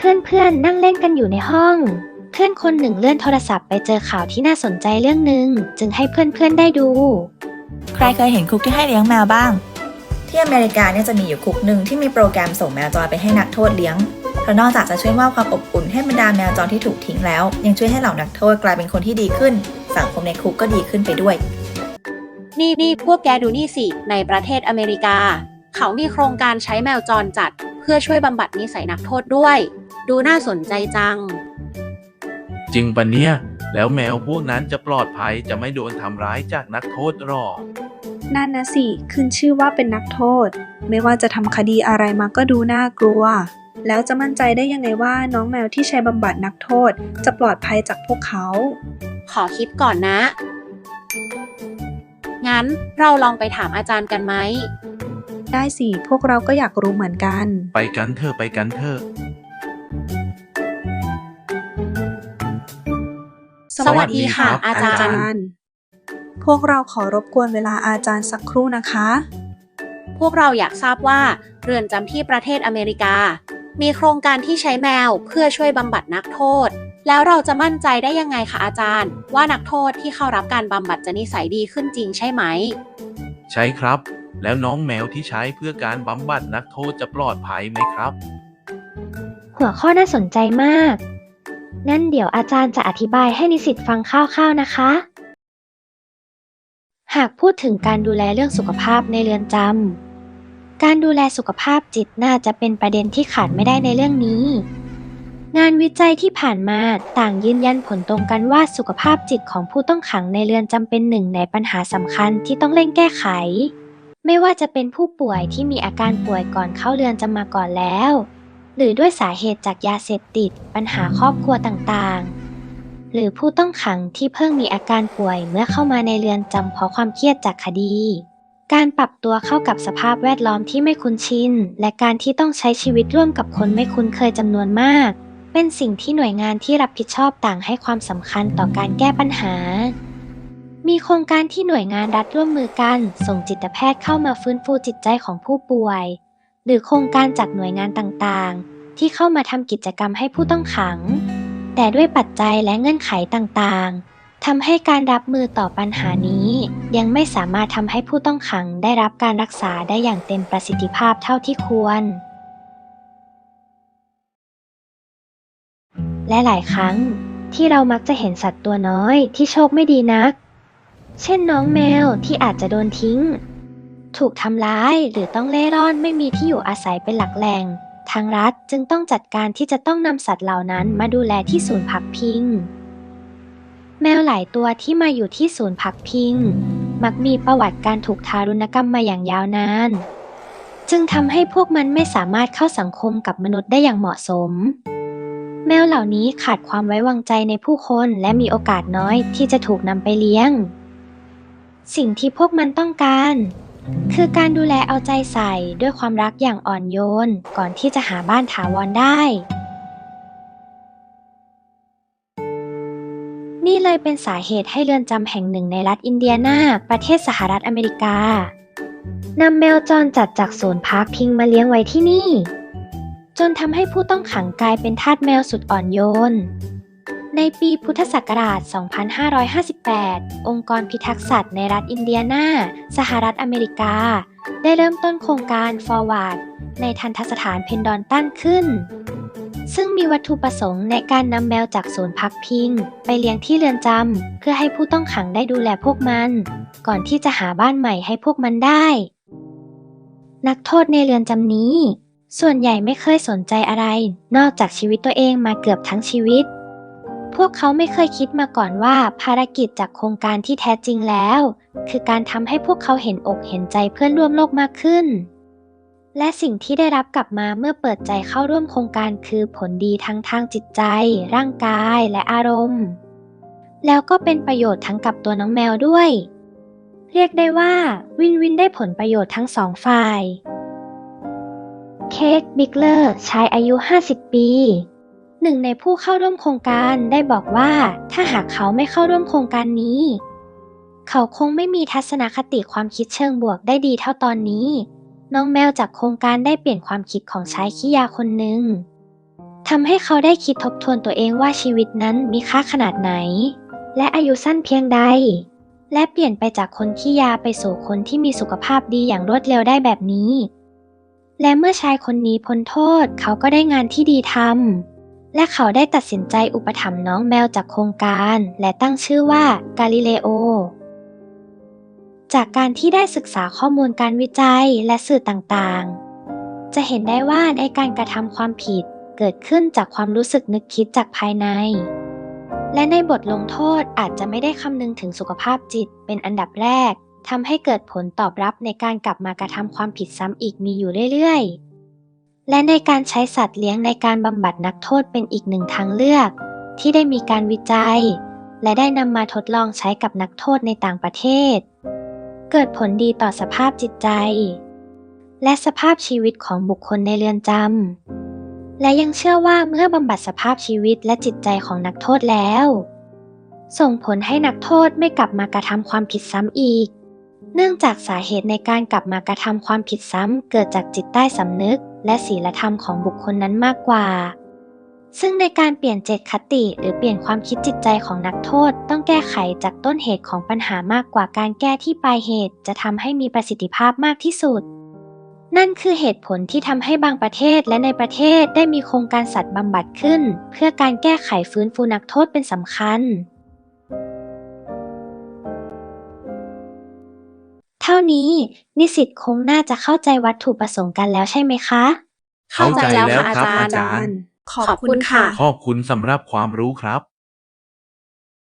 เพื่อนๆ นั่งเล่นกันอยู่ในห้อง เพื่อนคนหนึ่งเลื่อนโทรศัพท์ไปเจอข่าวที่น่าสนใจเรื่องหนึ่งจึงให้เพื่อนๆ ได้ดู ใครเคยเห็นคุกที่ให้เลี้ยงแมวบ้าง ที่อเมริกาเนี่ยจะมีอยู่คุกหนึ่งที่มีโปรแกรมส่งแมวจรไปให้นักโทษเลี้ยง เพราะนอกจากจะช่วยมอบความอบอุ่นให้บรรดาแมวจรที่ถูกทิ้งแล้ว ยังช่วยให้เหล่านักโทษกลายเป็นคนที่ดีขึ้น สังคมในคุกก็ดีขึ้นไปด้วย นี่นี่พวกแกดูนี่สิ ในประเทศอเมริกา เขามีโครงการใช้แมวจรจัดเพื่อช่วยบำบัดนิสัยนักโทษด้วย ดูน่าสนใจจัง จริงปะเนี่ย แล้วแมวพวกนั้นจะปลอดภัยจะไม่โดนทำร้ายจากนักโทษหรอนั่นนะสิ ขึ้นชื่อว่าเป็นนักโทษ ไม่ว่าจะทำคดีอะไรมาก็ดูน่ากลัว แล้วจะมั่นใจได้ยังไงว่าน้องแมวที่ใช้บำบัดนักโทษ จะปลอดภัยจากพวกเขา ขอคิดก่อนนะ งั้นเราลองไปถามอาจารย์กันไหม ได้สิ พวกเราก็อยากรู้เหมือนกัน ไปกันเถอะไปกันเถอะสวัสดีค่ะ อาจารย์ย์ พวกเราขอรบกวนเวลาอาจารย์สักครู่นะคะ พวกเราอยากทราบว่า เรือนจำที่ประเทศอเมริกา มีโครงการที่ใช้แมวเพื่อช่วยบำบัดนักโทษ แล้วเราจะมั่นใจได้ยังไงคะอาจารย์ ว่านักโทษที่เข้ารับการบำบัดจะนิสัยดีขึ้นจริงใช่ไหม ใช่ครับ แล้วน้องแมวที่ใช้เพื่อการบำบัดนักโทษจะปลอดภัยไหมครับ หัวข้อน่าสนใจมากงั้นเดี๋ยวอาจารย์จะอธิบายให้นิสิตฟังคร่าวๆนะคะ หากพูดถึงการดูแลเรื่องสุขภาพในเรือนจำ การดูแลสุขภาพจิตน่าจะเป็นประเด็นที่ขาดไม่ได้ในเรื่องนี้ งานวิจัยที่ผ่านมาต่างยืนยันผลตรงกันว่าสุขภาพจิตของผู้ต้องขังในเรือนจำเป็นหนึ่งในปัญหาสำคัญที่ต้องเร่งแก้ไข ไม่ว่าจะเป็นผู้ป่วยที่มีอาการป่วยก่อนเข้าเรือนจำมาก่อนแล้ว หรือด้วยสาเหตุจากยาเสพติด ปัญหาครอบครัวต่างๆ หรือผู้ต้องขังที่เพิ่งมีอาการป่วยเมื่อเข้ามาในเรือนจำเพราะความเครียดจากคดี การปรับตัวเข้ากับสภาพแวดล้อมที่ไม่คุ้นชิน และการที่ต้องใช้ชีวิตร่วมกับคนไม่คุ้นเคยจำนวนมาก เป็นสิ่งที่หน่วยงานที่รับผิดชอบต่างให้ความสำคัญต่อการแก้ปัญหา มีโครงการที่หน่วยงานรัฐร่วมมือกันส่งจิตแพทย์เข้ามาฟื้นฟูจิตใจของผู้ป่วย หรือโครงการจากหน่วยงานต่างๆ ที่เข้ามาทำกิจกรรมให้ผู้ต้องขัง แต่ด้วยปัจจัยและเงื่อนไขต่างๆทำให้การรับมือต่อปัญหานี้ ยังไม่สามารถทำให้ผู้ต้องขังได้รับการรักษาได้อย่างเต็มประสิทธิภาพเท่าที่ควร และหลายครั้งที่เรามักจะเห็นสัตว์ตัวน้อยที่โชคไม่ดีนัก เช่นน้องแมวที่อาจจะโดนทิ้ง ถูกทำร้ายหรือต้องเล่ร่อนไม่มีที่อยู่อาศัยเป็นหลักแหล่ง ทางรัฐจึงต้องจัดการที่จะต้องนำสัตว์เหล่านั้นมาดูแลที่ศูนย์พักพิง แมวหลายตัวที่มาอยู่ที่ศูนย์พักพิง มักมีประวัติการถูกทารุณกรรมมาอย่างยาวนาน จึงทำให้พวกมันไม่สามารถเข้าสังคมกับมนุษย์ได้อย่างเหมาะสมแมวเหล่านี้ขาดความไว้วางใจในผู้คนและมีโอกาสน้อยที่จะถูกนำไปเลี้ยง สิ่งที่พวกมันต้องการ คือการดูแลเอาใจใส่ด้วยความรักอย่างอ่อนโยน ก่อนที่จะหาบ้านถาวรได้ นี่เลยเป็นสาเหตุให้เรือนจำแห่งหนึ่งในรัฐอินเดียนา ประเทศสหรัฐอเมริกานำแมวจรจัดจากศูนย์พักพิงมาเลี้ยงไว้ที่นี่ จนทำให้ผู้ต้องขังกลายเป็นทาสแมวสุดอ่อนโยน ในปีพุทธศักราช 2558 องค์กรพิทักษ์สัตว์ในรัฐอินเดียนา สหรัฐอเมริกา ได้เริ่มต้นโครงการ Forward ในทันทสถานเพนดอนตั้นขึ้น ซึ่งมีวัตถุประสงค์ในการนำแมวจากศูนย์พักพิง ไปเลี้ยงที่เรือนจำเพื่อให้ผู้ต้องขังได้ดูแลพวกมัน ก่อนที่จะหาบ้านใหม่ให้พวกมันได้ นักโทษในเรือนจำนี้ ส่วนใหญ่ไม่เคยสนใจอะไร นอกจากชีวิตตัวเองมาเกือบทั้งชีวิต พวกเขาไม่เคยคิดมาก่อนว่าภารกิจจากโครงการที่แท้จริงแล้ว คือการทำให้พวกเขาเห็นอกเห็นใจเพื่อนร่วมโลกมากขึ้น และสิ่งที่ได้รับกลับมาเมื่อเปิดใจเข้าร่วมโครงการคือผลดีทั้งทางจิตใจ ร่างกายและอารมณ์ แล้วก็เป็นประโยชน์ทั้งกับตัวน้องแมวด้วย เรียกได้ว่า วินวินได้ผลประโยชน์ทั้งสองฝ่าย เค้กบิ๊กเลอร์ชายอายุ 50 ปี หนึ่งในผู้เข้าร่วมโครงการได้บอกว่าถ้าหากเขาไม่เข้าร่วมโครงการนี้ เขาคงไม่มีทัศนคติความคิดเชิงบวกได้ดีเท่าตอนนี้ น้องแมวจากโครงการได้เปลี่ยนความคิดของชายขี้ยาคนหนึ่งทำให้เขาได้คิดทบทวนตัวเองว่าชีวิตนั้นมีค่าขนาดไหน และอายุสั้นเพียงใด และเปลี่ยนไปจากคนขี้ยาไปสู่คนที่มีสุขภาพดีอย่างรวดเร็วได้แบบนี้ และเมื่อชายคนนี้พ้นโทษเขาก็ได้งานที่ดีทำ และเขาได้ตัดสินใจอุปถัมภ์น้องแมวจากโครงการ และตั้งชื่อว่ากาลิเลโอ จากการที่ได้ศึกษาข้อมูลการวิจัยและสื่อต่างๆ จะเห็นได้ว่าในการกระทำความผิดเกิดขึ้นจากความรู้สึกนึกคิดจากภายใน และในบทลงโทษอาจจะไม่ได้คำนึงถึงสุขภาพจิตเป็นอันดับแรกทำให้เกิดผลตอบรับในการกลับมากระทำความผิดซ้ำอีกมีอยู่เรื่อยๆ และในการใช้สัตว์เลี้ยงในการบำบัดนักโทษเป็นอีกหนึ่งทางเลือก ที่ได้มีการวิจัย และได้นำมาทดลองใช้กับนักโทษในต่างประเทศ เกิดผลดีต่อสภาพจิตใจ และสภาพชีวิตของบุคคลในเรือนจำและยังเชื่อว่าเมื่อบำบัดสภาพชีวิตและจิตใจของนักโทษแล้ว ส่งผลให้นักโทษไม่กลับมากระทำความผิดซ้ำอีก เนื่องจากสาเหตุในการกลับมากระทำความผิดซ้ำเกิดจากจิตใต้สำนึก และศีลธรรมของบุคคลนั้นมากกว่า ซึ่งในการเปลี่ยนเจตคติหรือเปลี่ยนความคิดจิตใจของนักโทษ ต้องแก้ไขจากต้นเหตุของปัญหามากกว่าการแก้ที่ปลายเหตุ จะทำให้มีประสิทธิภาพมากที่สุด นั่นคือเหตุผลที่ทำให้บางประเทศและในประเทศได้มีโครงการสัตว์บำบัดขึ้น เพื่อการแก้ไขฟื้นฟูนักโทษเป็นสำคัญ ท่านี้นิสิตคงน่าจะเข้าใจวัตถุประสงค์กันแล้วใช่ไหมคะ เข้าใจแล้วครับเข้าใจแล้วค่ะอาจารย์ ขอบคุณค่ะ ขอบคุณสำหรับความรู้ครับ